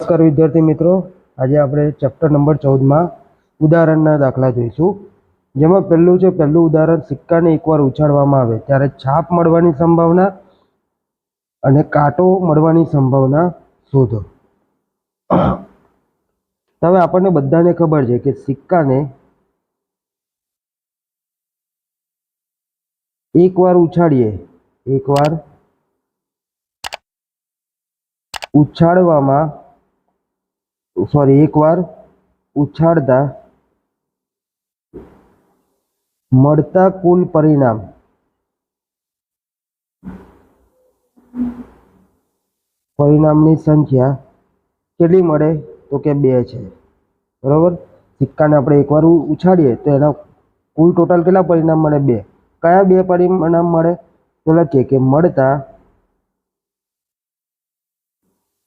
નમસ્કાર વિદ્યાર્થી મિત્રો. આજે આપણે ચેપ્ટર નંબર ચૌદમાં ઉદાહરણના દાખલા જોઈશું. જેમાં પહેલું છે, પહેલું ઉદાહરણ સિક્કાને એકવાર ઉછાળવામાં આવે ત્યારે છાપ મળવાની સંભાવના અને કાંટો મળવાની સંભાવના શોધો. હવે આપણને બધાને ખબર છે કે સિક્કાને એકવાર ઉછાળીએ, એકવાર ઉછાળવામાં સોરી એકવાર ઉછાળતા મળતા કુલ પરિણામ. પરિણામની સંખ્યા કેટલી મળે તો કે બે છે. બરાબર? સિક્કાને આપણે એકવાર ઉછાળીએ તો એના કુલ ટોટલ કેટલા પરિણામ મળે? બે. કયા બે પરિણામ મળે? તો લખીએ કે મળતા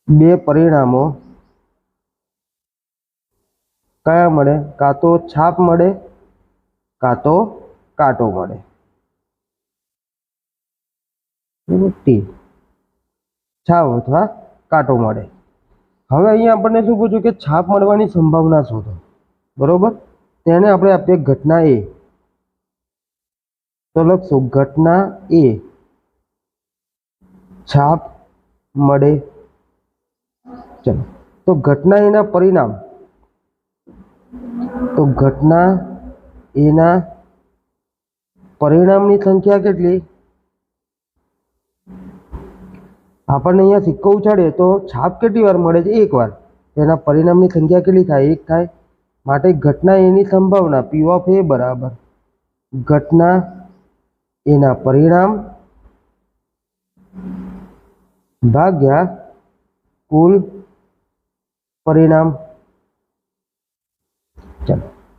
બે પરિણામો કયા મળે? કાં તો છાપ મળે, કાં તો કાંટો મળે? ટી છાપ અથવા કાંટો મળે. હવે અહીંયા આપણને શું પૂછ્યું કે છાપ મળવાની સંભાવના શોધો બરોબર? તેને આપણે આપીએ ઘટના એ. તો લખશું, ઘટના એ. છાપ મળે. ચલો. તો ઘટના એના પરિણામ. તો ઘટના એના પરિણામની સંખ્યા કેટલી? આપણને અહીંયા સિક્કો ઉછાડીએ તો છાપ કેટલી વાર મળે છે? એક વાર. એના પરિણામની સંખ્યા કેટલી થાય? એક થાય. માટે ઘટના એની સંભાવના પી ઓફ એ બરાબર. ઘટના એના પરિણામ ભાગ્યા કુલ પરિણામ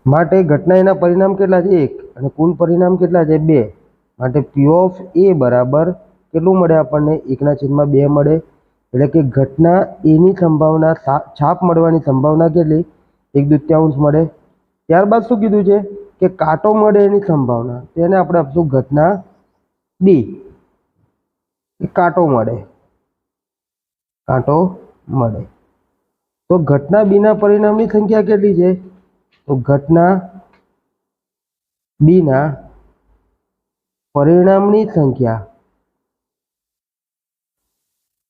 માટે ઘટના એના પરિણામ કેટલા છે? એક. અને કુલ પરિણામ કેટલા છે? બે. માટે પી ઓફ એ બરાબર કેટલું મળે આપણને? એકના છેદમાં બે મળે. એટલે કે ઘટના એની સંભાવના છાપ મળવાની સંભાવના કેટલી? એક દૃત્યાંશ મળે. ત્યારબાદ શું કીધું છે? કે કાંટો મળે એની સંભાવના. તેને આપણે આપશું ઘટના બી કાંટો મળે. કાંટો મળે. તો ઘટના બીના પરિણામની સંખ્યા કેટલી છે? તો ઘટના બીના પરિણામની સંખ્યા.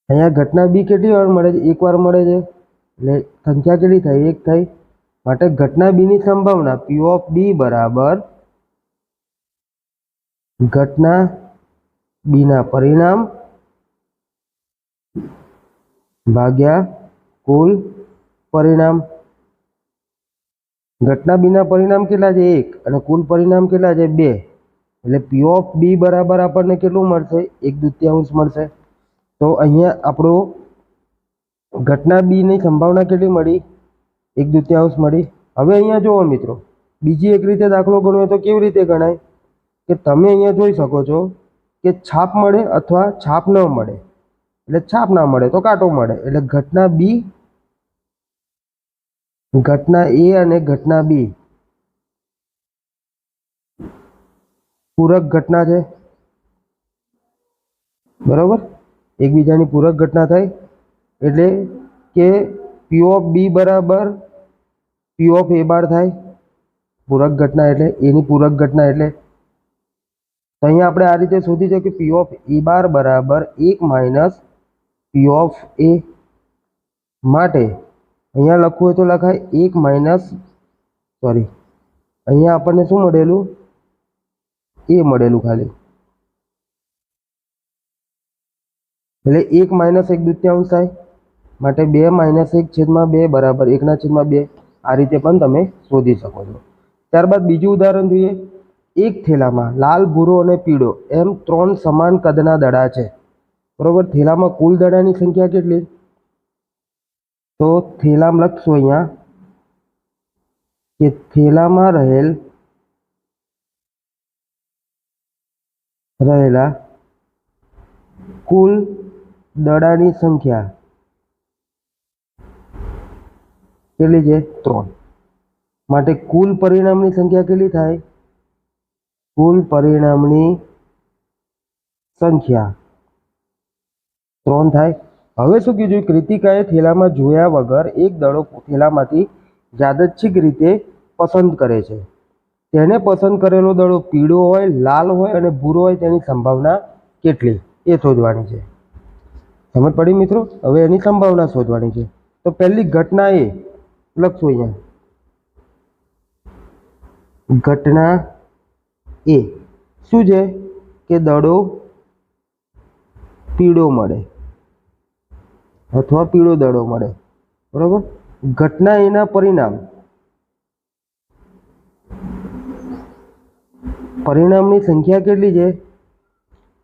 અહીંયા ઘટના બી કેટલી વાર મળે છે? એક વાર મળે છે. એટલે સંખ્યા કેટલી થઈ? એક થઈ. માટે ઘટના બીની સંભાવના પી ઓફ બી બરાબર ઘટના બીના પરિણામ ભાગ્યા કુલ પરિણામ. ઘટના બીના પરિણામ કેટલા છે? એક. અને કુલ પરિણામ કેટલા છે? બે. એટલે પી ઓફ બી બરાબર આપણને કેટલું મળશે? એક દૃત્યાંશ મળશે. તો અહીંયા આપણો ઘટના બીની સંભાવના કેટલી મળી? એક દૃત્યાંશ મળી. હવે અહીંયા જુઓ મિત્રો. બીજી એક રીતે દાખલો ગણવો તો કેવી રીતે ગણાય? કે તમે અહીંયા જોઈ શકો છો કે છાપ મળે અથવા છાપ ન મળે. એટલે છાપ ના મળે તો કાંટો મળે. એટલે ઘટના બી ઘટના એ અને ઘટના બી. પૂરક ઘટના છે. બરોબર? એકબીજાની પૂરક ઘટના થાય એટલે કે પી ઓફ બી બરાબર પી ઓફ એ બાર થાય. પૂરક ઘટના એટલે, એની પૂરક ઘટના એટલે. તો અહીંયા આપણે આ રીતે શોધી છે કે પી ઓફ એ બાર બરાબર એક માઇનસ પી ઓફ એ માટે અહીંયા લખવું હોય તો લખાય એક માઇનસ સોરી અહીંયા આપણને શું મળેલું? એ મળેલું ખાલી. એટલે એક માઇનસ એક દૃત્યાંશ થાય. માટે બે માઇનસ એક છેદમાં બે બરાબર એકના છેદમાં બે. આ રીતે પણ તમે શોધી શકો છો. ત્યારબાદ બીજું ઉદાહરણ જોઈએ. એક થેલામાં લાલ, ભૂરો અને પીળો એમ ત્રણ સમાન કદના દડા છે. બરોબર? થેલામાં કુલ દડાની સંખ્યા કેટલી? તો થેલામાં લખશું અહીંયા કે થેલામાં રહેલ, રહેલા કુલ દડાની સંખ્યા કેટલી છે? ત્રણ. માટે કુલ પરિણામની સંખ્યા કેટલી થાય? કુલ પરિણામની સંખ્યા ત્રણ થાય. હવે શું કીધું? કૃતિકાએ થેલામાં જોયા વગર એક દડો થેલામાંથી યાદચ્છિક રીતે પસંદ કરે છે. તેને પસંદ કરેલો દડો પીળો હોય, લાલ હોય અને ભૂરો હોય તેની સંભાવના કેટલી? એ શોધવાની છે. સમજ પડી મિત્રો? હવે એની સંભાવના શોધવાની છે. તો પહેલી ઘટના એ, લખશું અહીંયા. ઘટના એ, શું છે? કે દડો પીળો મળે. અથવા પીળો દડો મળે. બરોબર? ઘટના એના પરિણામ. પરિણામની સંખ્યા કેટલી છે?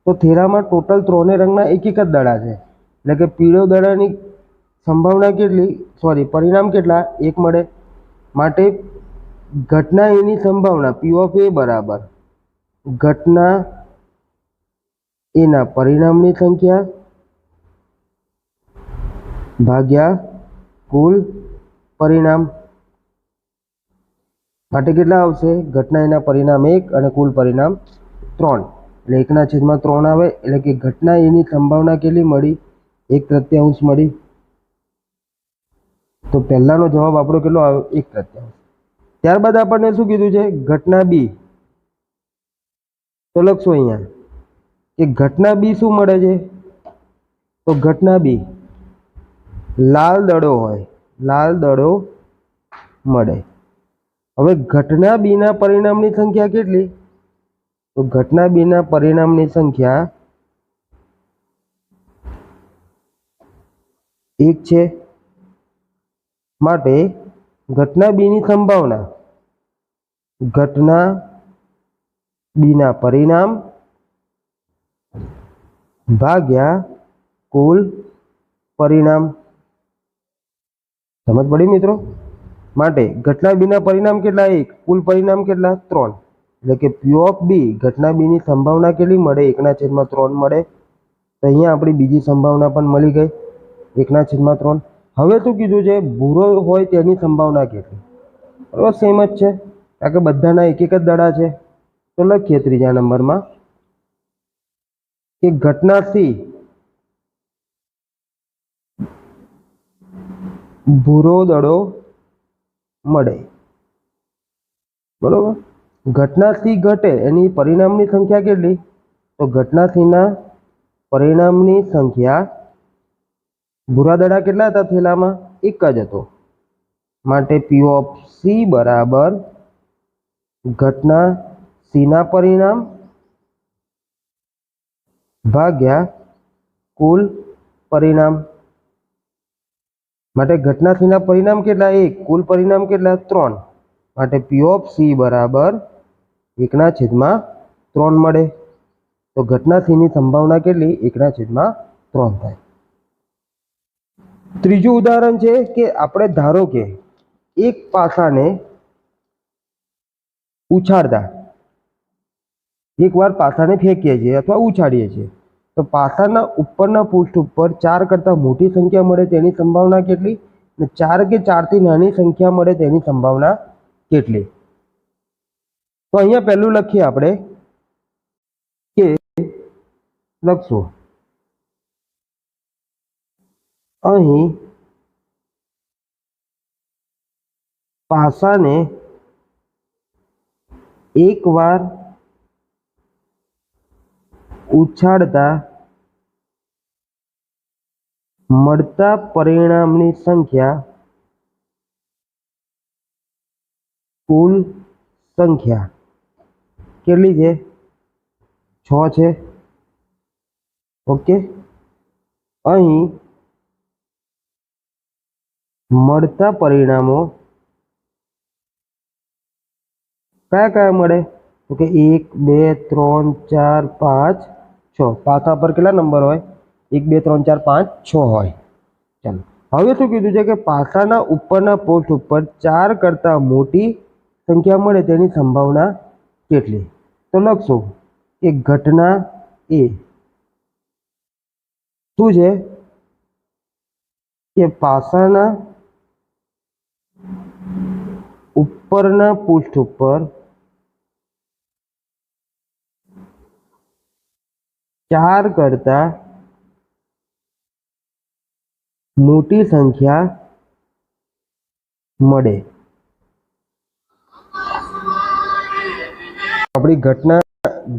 તો થેરામાં ટોટલ ત્રણે રંગના એક એક જ દડા છે. એટલે કે પીળો દડાની સંભાવના કેટલી? સોરી પરિણામ કેટલા? એક મળે. માટે ઘટના એની સંભાવના પી ઓફ એ બરાબર. ઘટના એના પરિણામની સંખ્યા ભાગ્યા કુલ પરિણામ. માટે કેટલા આવશે? ઘટના એના પરિણામ એક અને કુલ પરિણામ ત્રણ. એટલે એકના છેદમાં ત્રણ આવે, એટલે કે ઘટના એની સંભાવના કેટલી મળી? એક તૃતીયાંશ મળી. તો પહેલાનો જવાબ આપણો કેટલો આવ્યો? એક પ્રત્યાંશ ત્યારબાદ આપણને શું કીધું છે? ઘટના બી. તો લખશું અહીંયા. કે ઘટના બી શું મળે છે? તો ઘટના બી. લાલ દડો હોય, લાલ દડો મળે. હવે ઘટના બીના પરિણામની સંખ્યા કેટલી? તો ઘટના બીના પરિણામની સંખ્યા એક છે. માટે ઘટના બીની સંભાવના. ઘટના બીના પરિણામ ભાગ્યા કુલ પરિણામ. સમજ પડી મિત્રો? માટે ઘટના બીના પરિણામ કેટલા? એક. કુલ પરિણામ કેટલા? ત્રણ. એટલે કે પ્યુ ઓફ બી ઘટના બીની સંભાવના કેટલી મળે? એકના છેદમાં ત્રણ મળે. તો અહીંયા આપણી બીજી સંભાવના પણ મળી ગઈ. એકના છેદમાં ત્રણ. હવે શું કીધું છે ભૂરો હોય તેની સંભાવના કેટલી? બરાબર સેમ જ છે. કારણ કે બધાના એક એક જ દડા છે. તો લખીએ ત્રીજા નંબરમાં કે ઘટના સી ભૂરો દડો મળે. બરોબર? ઘટનાથી ઘટે, એની પરિણામની સંખ્યા કેટલી? તો ઘટના સીના પરિણામની સંખ્યા, ભૂરા દડા કેટલા હતા થેલામાં? એક જ હતો. માટે પી ઓફ સી બરાબર ઘટના સીના પરિણામ ભાગ્યા કુલ પરિણામ. માટે ઘટનાથીના પરિણામ કેટલા? એક. કુલ પરિણામ કેટલા? ત્રણ. માટે પી ઓફ સી બરાબર એકના છેદમાં ત્રણ મળે. તો ઘટનાથીની સંભાવના કેટલી? એકના છેદમાં ત્રણ થાય. ત્રીજું ઉદાહરણ છે કે આપણે ધારો કે એક પાસાને ઉછાળતા એકવાર પાસાને ફેંકીએ છીએ અથવા ઉછાળીએ છીએ. તો પાસાના ઉપરના પૃષ્ઠ ઉપર ચાર કરતાં મોટી સંખ્યા મળે તેની સંભાવના કેટલી? અને ચાર કે ચારથી નાની સંખ્યા મળે તેની સંભાવના કેટલી? તો અહીંયા પહેલું લખીએ આપણે કે લખશું. અહીં પાસાને એકવાર ઉછાળતા મળતા પરિણામની સંખ્યા કુલ સંખ્યા કેટલી છે? છ છે. ઓકે. અહીં મળતા પરિણામો કયા કયા મળે? તો એક, બે, ત્રણ, ચાર, પાંચ છ. પાસા પર કેટલા નંબર હોય? એક, બે, ત્રણ, ચાર, પાંચ, છ હોય. ચાલો. હવે શું કીધું છે કે પાસાના ઉપરના પોસ્ટ ઉપર ચાર કરતાં મોટી સંખ્યા મળે તેની સંભાવના કેટલી? તો લખશો. કે ઘટના એ શું છે? કે પાસાના ઉપરના પૃષ્ઠ ઉપર ચાર કરતા મોટી સંખ્યા મળે. આપણી ઘટના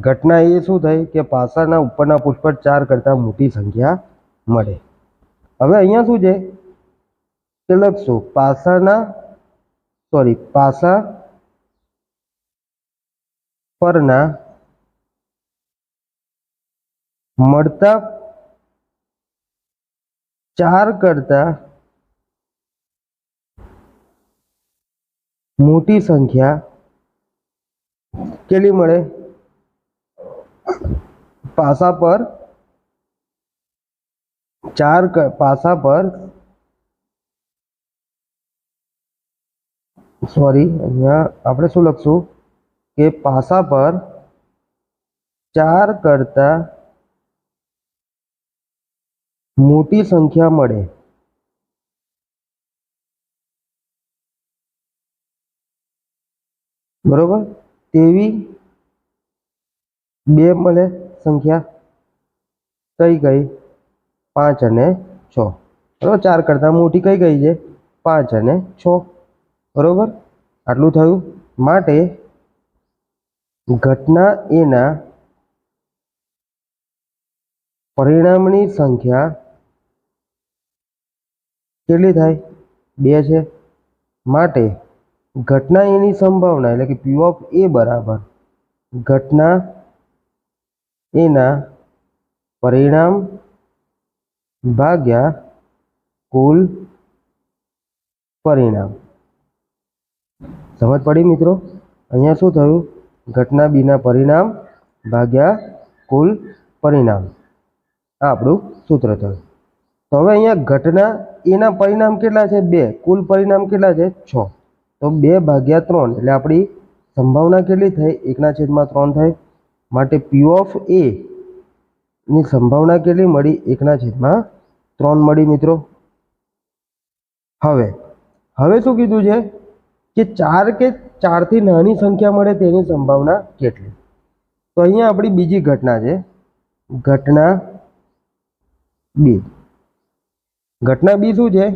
ઘટના એ શું થઈ કે પાસાના ઉપરના પુષ્પ ચાર કરતાં મોટી સંખ્યા મળે. હવે અહીંયા શું છે? કે લખશું, પાસાના સોરી પાસા પરના મળતા ચાર કરતા મોટી સંખ્યા કેટલી મળે? પાસા પર ચાર પાસા પર સોરી, અહીંયા આપણે શું લખશું? કે પાસા પર ચાર કરતા મોટી સંખ્યા મળે. બરોબર? તેવી બે મળે સંખ્યા. કઈ કઈ? પાંચ અને છ. બરોબર? ચાર કરતાં મોટી કઈ કઈ છે? પાંચ અને છ. બરોબર? આટલું થયું. માટે ઘટના એના પરિણામની સંખ્યા કેટલી થાય? બે છે. માટે ઘટના એની સંભાવના એટલે કે પી ઓફ એ બરાબર. ઘટના એના પરિણામ ભાગ્યા કુલ પરિણામ. સમજ પડી મિત્રો? અહીંયા શું થયું? ઘટના બીના પરિણામ ભાગ્યા કુલ પરિણામ. આ આપણું સૂત્ર થયું. તો હવે અહીંયા ઘટના, એના પરિણામ કેટલા છે? બે. કુલ પરિણામ કેટલા છે? છ. તો બે ભાગ્યા ત્રણ, એટલે આપણી સંભાવના કેટલી થઈ? એકના છેદમાં ત્રણ થઈ માટે પી ઓફ એ ની સંભાવના કેટલી મળી? એકના છેદમાં ત્રણ મળી, મિત્રો. હવે હવે શું કીધું છે? કે ચાર કે ચારથી નાની સંખ્યા મળે તેની સંભાવના કેટલી? તો અહીંયા આપણી બીજી ઘટના છે. ઘટના બી. ઘટના બી શું છે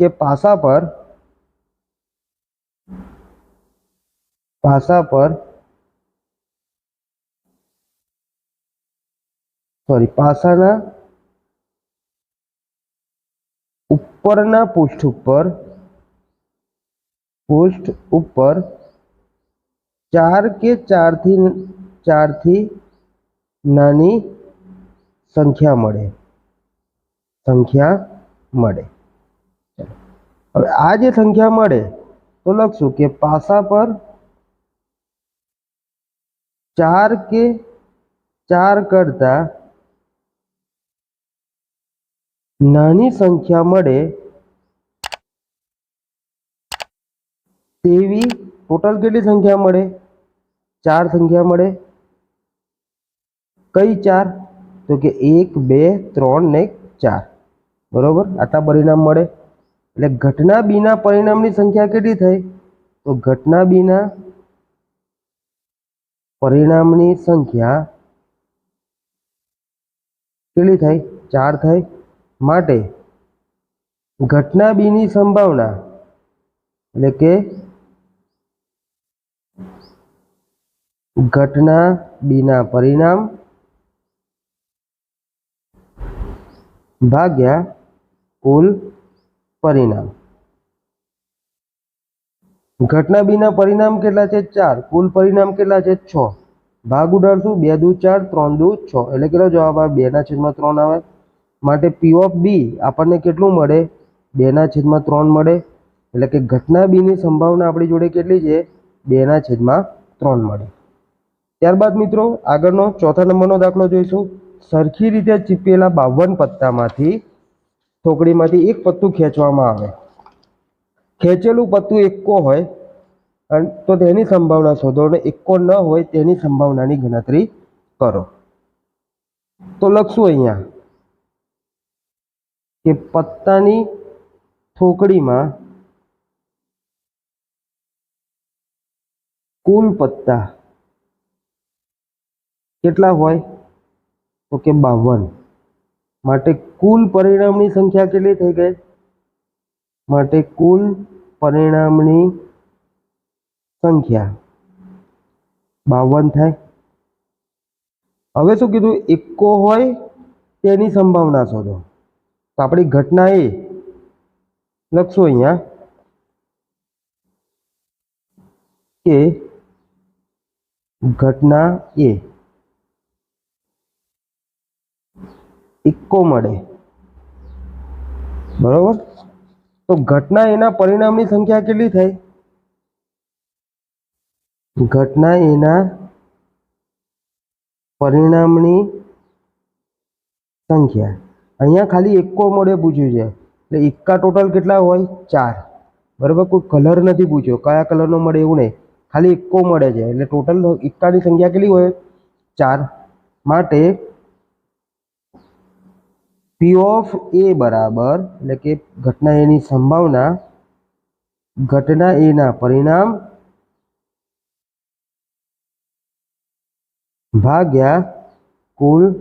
કે પાસા પર પાસા પર સોરી, પાસાના ઉપરના પૃષ્ઠ ઉપર પૃષ્ઠ ઉપર ચાર કે ચારથી ચારથી નાની સંખ્યા મળે. સંખ્યા મળે. હવે આ જે સંખ્યા મળે, તો લખશું કે પાસા પર ચાર કે ચાર કરતા નાની સંખ્યા મળે તેવી ટોટલ કેટલી સંખ્યા મળે? ચાર સંખ્યા મળે. કઈ ચાર? તો કે એક, બે, ત્રણ ને ચાર. બરોબર? આટલા પરિણામ મળે? એટલે ઘટના બીના પરિણામની સંખ્યા કેટલી થઈ? તો ઘટના બીના પરિણામની સંખ્યા કેટલી થઈ? ચાર થઈ. માટે ઘટના બીની સંભાવના એટલે કે ઘટના બીના પરિણામ ભાગ્યા કુલ પરિણામ. ઘટના બીના પરિણામ કેટલા છે? ચાર. કુલ પરિણામ કેટલા છે? છ. ભાગ ઉડાડશું. બે દુ ચાર, ત્રણ દુ છ. એટલે કેટલો જવાબ આવે? બેના છેદમાં ત્રણ આવે. માટે પી ઓફ બી આપણને કેટલું મળે? બેના છેદમાં ત્રણ મળે. એટલે કે ઘટના બીની સંભાવના આપણી જોડે કેટલી છે? બેના છેદમાં ત્રણ મળે. ત્યારબાદ મિત્રો, આગળનો ચોથા નંબરનો દાખલો જોઈશું. સરખી રીતે ચીપેલા બાવન પત્તામાંથી થોકડીમાંથી એક પત્તું ખેંચવામાં આવે. ખેંચેલું પત્તું એકો હોય તો તેની સંભાવના શોધો અને એકો ન હોય તેની સંભાવનાની ગણતરી કરો. તો લખશું અહીંયા કે પત્તાની થોકડીમાં કુલ પત્તા કેટલા હોય? તો કે બાવન. માટે કુલ પરિણામની સંખ્યા કેટલી થઈ ગઈ? માટે કુલ પરિણામની સંખ્યા બાવન થાય. હવે શું કીધું? એકો હોય તેની સંભાવના શોધો. તો આપણી ઘટના એ લખશો અહીંયા કે ઘટના એ એકો મળે. બરોબર? તો ઘટના એના પરિણામની સંખ્યા કેટલી થાય ઘટના એના પરિણામની સંખ્યા. અહીંયા ખાલી એકો મળે પૂછ્યું છે. એટલે એકા ટોટલ કેટલા હોય? ચાર. બરાબર? કોઈ કલર નથી પૂછ્યો. કયા કલરનો મળે એવું નહીં. ખાલી એકો મળે છે. એટલે ટોટલ એકાની સંખ્યા કેટલી હોય? ચાર. માટે પી ઓફ એ બરાબર, એટલે કે ઘટના એની સંભાવના, ઘટના એના પરિણામ ભાગ્યા કુલ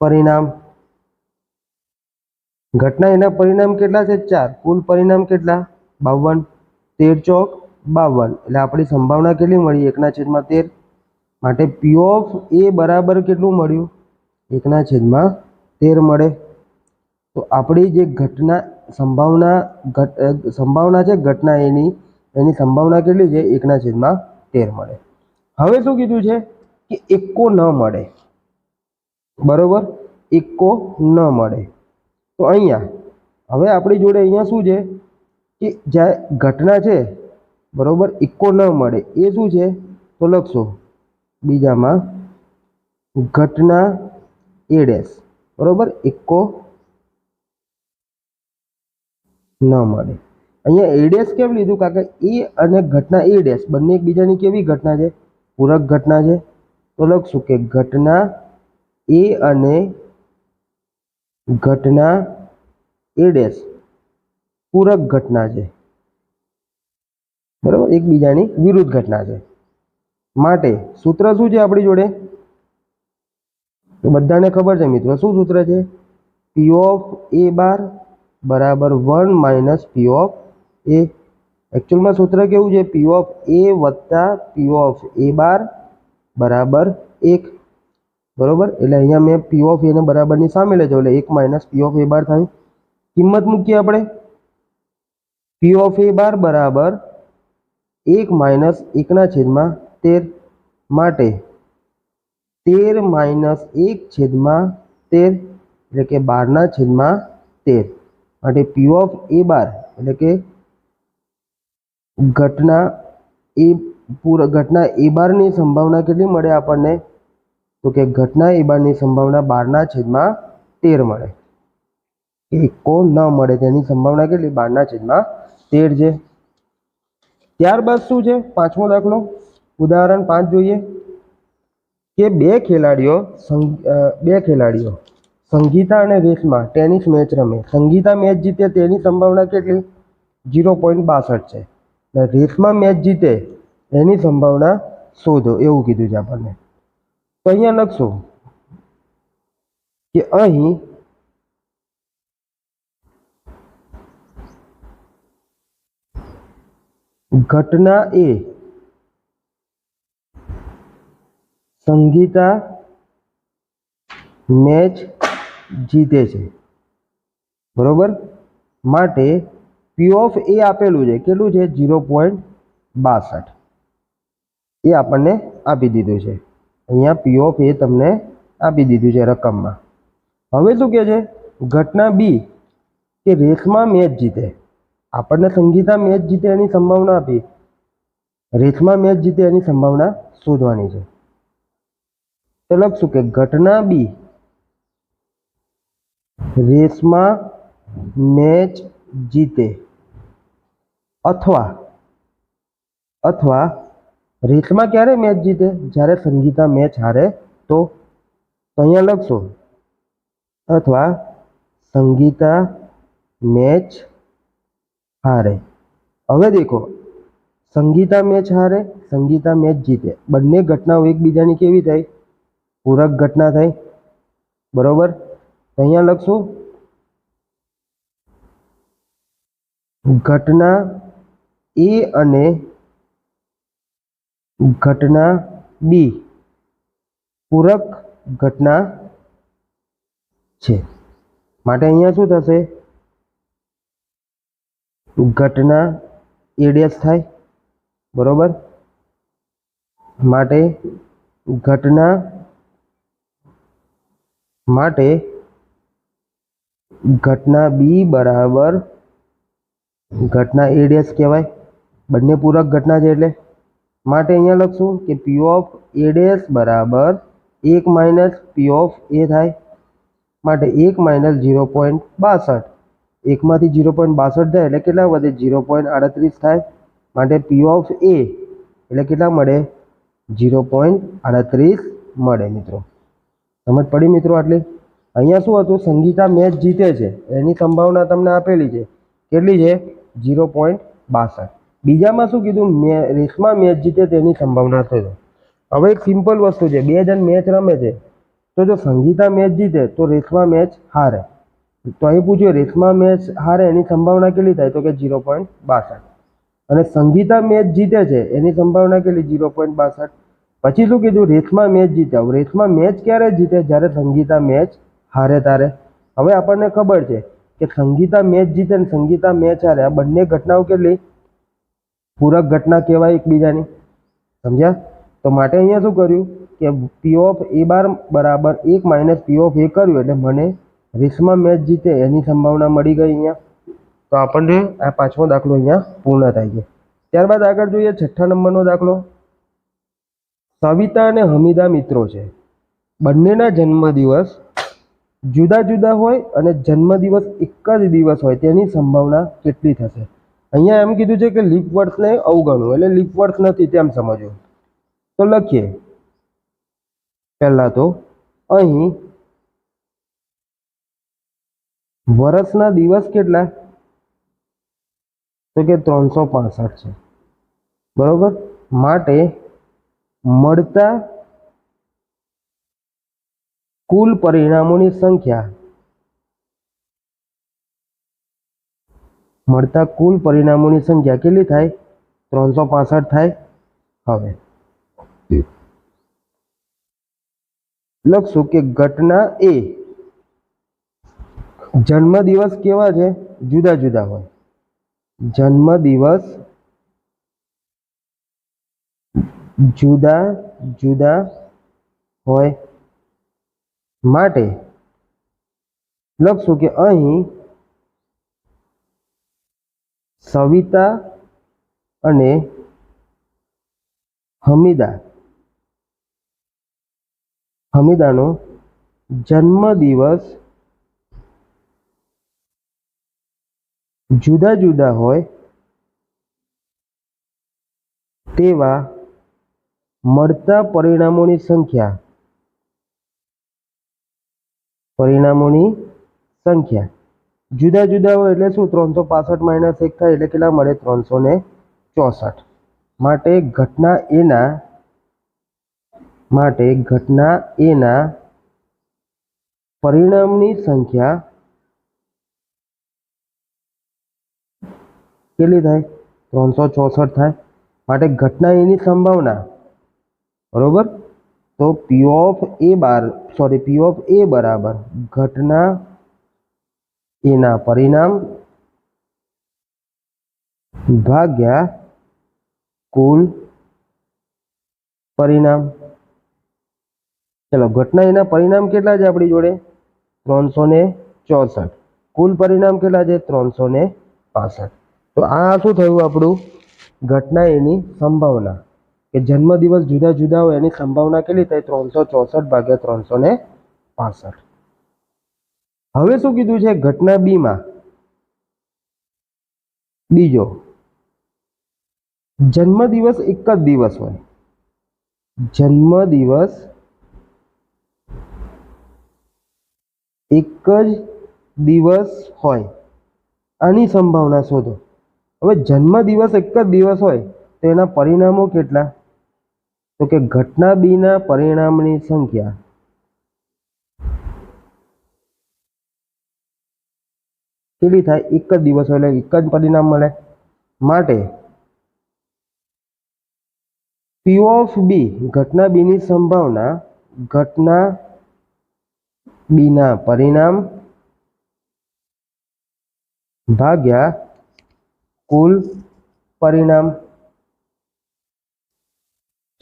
પરિણામ. ઘટના એના પરિણામ કેટલા છે? ચાર. કુલ પરિણામ કેટલા? બાવન. તેર ચોક બાવન. એટલે આપણી સંભાવના કેટલી મળી? એકના છેદમાં તેર. માટે પી ઓફ એ બરાબર કેટલું મળ્યું? એકના છેદમાં તેર મળે. તો આપણી જે ઘટના સંભાવના ઘટ સંભાવના છે ઘટના એની એની સંભાવના કેટલી છે? એકના છેદમાં તેર મળે. હવે શું કીધું છે? કે એકો ન મળે. બરોબર? એકો ન મળે. તો અહીંયા, હવે આપણી જોડે અહીંયા શું છે? કે જ્યાં ઘટના છે, બરોબર, એકો ન મળે. એ શું છે? તો લખશો. બીજામાં, ઘટના એ ડેશ. બરોબર? એકો ન મળે. અહીંયા એ ડેશ કેમ લીધું? કારણ કે એ અને ઘટના એ ડેશ બંને એકબીજાની કેવી ઘટના છે? પૂરક ઘટના છે. તો લખશું કે ઘટના એ અને ઘટના એ પૂરક ઘટના છે. બરાબર? એકબીજાની વિરુદ્ધ ઘટના છે. માટે સૂત્ર શું છે આપણી જોડે? બધાને ખબર છે મિત્રો, શું સૂત્ર છે? પી ઓફ એ બાર બરાબર one minus P of A એકચ્યુઅલમાં સૂત્ર કેવું છે? પી ઓફ એ વત્તા પી ઓફ એ બાર બરાબર એક. બરાબર? એટલે અહીંયા મેં પી ઓફ એને બરાબરની સામે લેજો એટલે એક માઇનસ પી ઓફ એ બાર થયું. કિંમત મૂકીએ આપણે. પી ઓફ એ બાર બરાબર એક માઇનસ એકના છેદમાં તેર માટે. તેર માઇનસ એક છેદમાં તેર, એટલે કે બારના છેદમાં તેર. માટે પી ઓફ એ બાર, એટલે કે ઘટના એ પૂરા, ઘટના એ બારની સંભાવના કેટલી મળે આપણને? તો કે ઘટના એ બારની સંભાવના બારના છેદમાં તેર મળે. એકો ન મળે તેની સંભાવના કેટલી? બારના છેદમાં તેર છે. ત્યારબાદ શું છે? પાંચમો દાખલો. ઉદાહરણ પાંચ જોઈએ. કે બે ખેલાડીઓ બે ખેલાડીઓ, સંગીતા અને રેશમા, ટેનિસ મેચ રમે. સંગીતા મેચ જીતે તેની સંભાવના કેટલી? જીરો પોઈન્ટ બાસઠ છે. અને રેશમા મેચ જીતે એની સંભાવના શોધો, એવું કીધું છે આપણને. તો અહીંયા લખશું કે અહીં ઘટના એ સંગીતા મેચ જીતે છે. બરોબર? માટે પી ઓફ એ આપેલું છે. કેટલું છે? ઝીરો પોઈન્ટ બાસઠ. એ આપણને આપી દીધું છે. અહીંયા પી ઓફ એ તમને આપી દીધું છે રકમમાં. હવે શું કહે છે? ઘટના બી કે રેસમાં મેચ જીતે. આપણને સંગીતા મેચ જીતે એની સંભાવના આપી. રેસમાં મેચ જીતે એની સંભાવના શોધવાની છે. તો લખશું કે ઘટના બી રેસમાં મેચ જીતે અથવા અથવા રેસમાં ક્યારે મેચ જીતે? જ્યારે સંગીતા મેચ હારે તો તો અહીંયા લખશો. અથવા સંગીતા મેચ હારે. હવે દેખો, સંગીતા મેચ હારે, સંગીતા મેચ જીતે. બંને ઘટનાઓ એકબીજાની કેવી થઈ પૂરક ઘટના થઈ. બરોબર? અહીંયા લખશું. ઘટના એ અને ઘટના બી પૂરક ઘટના છે. માટે અહીંયા શું થશે? ઘટના એ થાય. બરોબર? માટે ઘટના માટે ઘટના બી બરાબર, ઘટના એ ડેશ કહેવાય. બંને પૂરક ઘટના છે એટલે. માટે અહીંયા લખશું કે પી ઓફ એ ડેશ બરાબર એક માઇનસ પી ઓફ એ થાય. માટે એક માઇનસ ઝીરો પોઈન્ટ બાસઠ. એકમાંથી ઝીરો પોઈન્ટ બાસઠ થાય એટલે કેટલા વધે? ઝીરો પોઈન્ટ આડત્રીસ થાય. માટે પી ઓફ એ એટલે કેટલા મળે? ઝીરો પોઈન્ટ આડત્રીસ મળે મિત્રો. સમજ પડી મિત્રો આટલી? અહીંયા શું હતું? સંગીતા મેચ જીતે છે. એની સંભાવના તમને આપેલી છે. કેટલી છે? ઝીરો પોઈન્ટ બાસઠ. બીજામાં શું કીધું? મે, રેસમાં મેચ જીતે તેની સંભાવના થશે હવે એક સિમ્પલ વસ્તુ છે. બે જણ મેચ રમે છે. તો જો સંગીતા મેચ જીતે, તો રેસમા મેચ હારે. તો અહીં પૂછ્યું, રેસમાં મેચ હારે એની સંભાવના કેટલી થાય? તો કે ઝીરો પોઈન્ટ બાસઠ. અને સંગીતા મેચ જીતે છે, એની સંભાવના કેટલી? ઝીરો પોઈન્ટ બાસઠ પછી શું કીધું? રેસમાં મેચ જીતે આવું રેસમાં મેચ ક્યારે જીતે? જ્યારે સંગીતા મેચ હારે તારે. હવે આપણને ખબર છે કે સંગીતા મેચ જીતે ને સંગીતા મેચ હારે. આ બંને ઘટનાઓ કેટલી? પૂરક ઘટના કહેવાય એકબીજાની. સમજ્યા? તો માટે અહીંયા શું કર્યું? કે પી ઓફ એ બાર બરાબર એક માઇનસ પી ઓફ એ કર્યું. એટલે મને રેસમાં મેચ જીતે એની સંભાવના મળી ગઈ અહીંયા. તો આપણને આ પાંચમો દાખલો અહીંયા પૂર્ણ થાય છે. ત્યારબાદ આગળ જોઈએ છઠ્ઠા નંબરનો દાખલો. સવિતા અને હમીદા મિત્રો છે. બંનેના જન્મદિવસ જુદા જુદા હોય અને જન્મદિવસ એક જ દિવસ હોય તેની સંભાવના કેટલી થશે? અહીંયા એમ કીધું છે કે લીપ વર્ષને અવગણવું, એટલે લીપ વર્ષ નથી તેમ સમજવું. તો લખીએ. પહેલાં તો અહીં વર્ષના દિવસ કેટલા? તો કે ત્રણસો પાસઠ છે. બરોબર? માટે મળતા કુલ પરિણામોની સંખ્યા મળતા કુલ પરિણામોની સંખ્યા કેટલી થાય? ત્રણસો પાસઠ થાય. હવે લખશું કે ઘટના એ જન્મદિવસ કેવા છે? જુદા જુદા હોય. જન્મદિવસ જુદા જુદા હોય માટે. લખશું કે અહીં સવિતા અને હમીદા. હમીદાનો જન્મદિવસ જુદા જુદા હોય તેવા મળતા પરિણામોની સંખ્યા. પરિણામોની સંખ્યા. જુદા જુદા હોય એટલે શું? ત્રણસો પાસઠ માઇનસ એક થાય એટલે કેટલા મળે? ત્રણસો ને ચોસઠ. માટે ઘટના એના માટે ઘટના એના પરિણામની સંખ્યા કેટલી થાય? ત્રણસો ચોસઠ થાય. માટે ઘટના એની સંભાવના બરોબર? તો P of A bar sorry P of A બરાબર. ઘટના એના પરિણામ ભાગ્યા કુલ પરિણામ. ચલો, ઘટના એના પરિણામ કેટલા છે આપણી જોડે? ત્રણસો ને ચોસઠ. કુલ પરિણામ કેટલા છે? ત્રણસો ને પાસઠ. તો આ શું થયું આપણું? ઘટના એની સંભાવના. કે જન્મદિવસ જુદા જુદા હોય એની સંભાવના કેટલી થાય? ત્રણસો ચોસઠ ભાગ્યા ત્રણસો ને પાસઠ. હવે શું કીધું છે? ઘટના બીમાં બીજો. જન્મદિવસ એક જ દિવસ હોય. જન્મદિવસ એક જ દિવસ હોય. આની સંભાવના શોધો. હવે જન્મદિવસ એક જ દિવસ હોય તો એના પરિણામો કેટલા? તો કે ઘટના બીના પરિણામની સંખ્યા. કેટલી થાય? એક જ દિવસ એટલે એક જ પરિણામ મળે. માટે પી ઓફ બી ઘટના બીની સંભાવના, ઘટના બીના પરિણામ ભાગ્યા કુલ પરિણામ.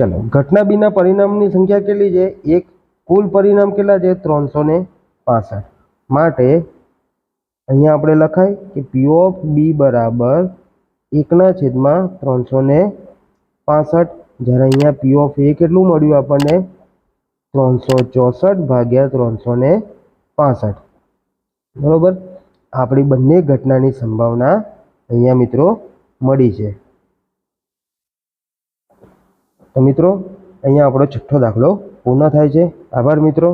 ચલો, ઘટના બીના પરિણામની સંખ્યા કેટલી છે? એક, કુલ પરિણામ કેટલા છે? ત્રણસો ને પાસઠ. માટે અહીંયા આપણે લખાય કે પી ઓફ બી બરાબર એકના છેદમાં ત્રણસો ને પાસઠ. જ્યારે અહીંયા પી ઓફ એ કેટલું મળ્યું આપણને? ત્રણસો ચોસઠ ભાગ્યા ત્રણસો ને પાસઠ. બરાબર? આપણી બંને ઘટનાની સંભાવના અહીંયા મિત્રો મળી છે. તો મિત્રો અહીંયા આપણો છઠ્ઠો દાખલો પૂર્ણ થાય છે. આભાર મિત્રો.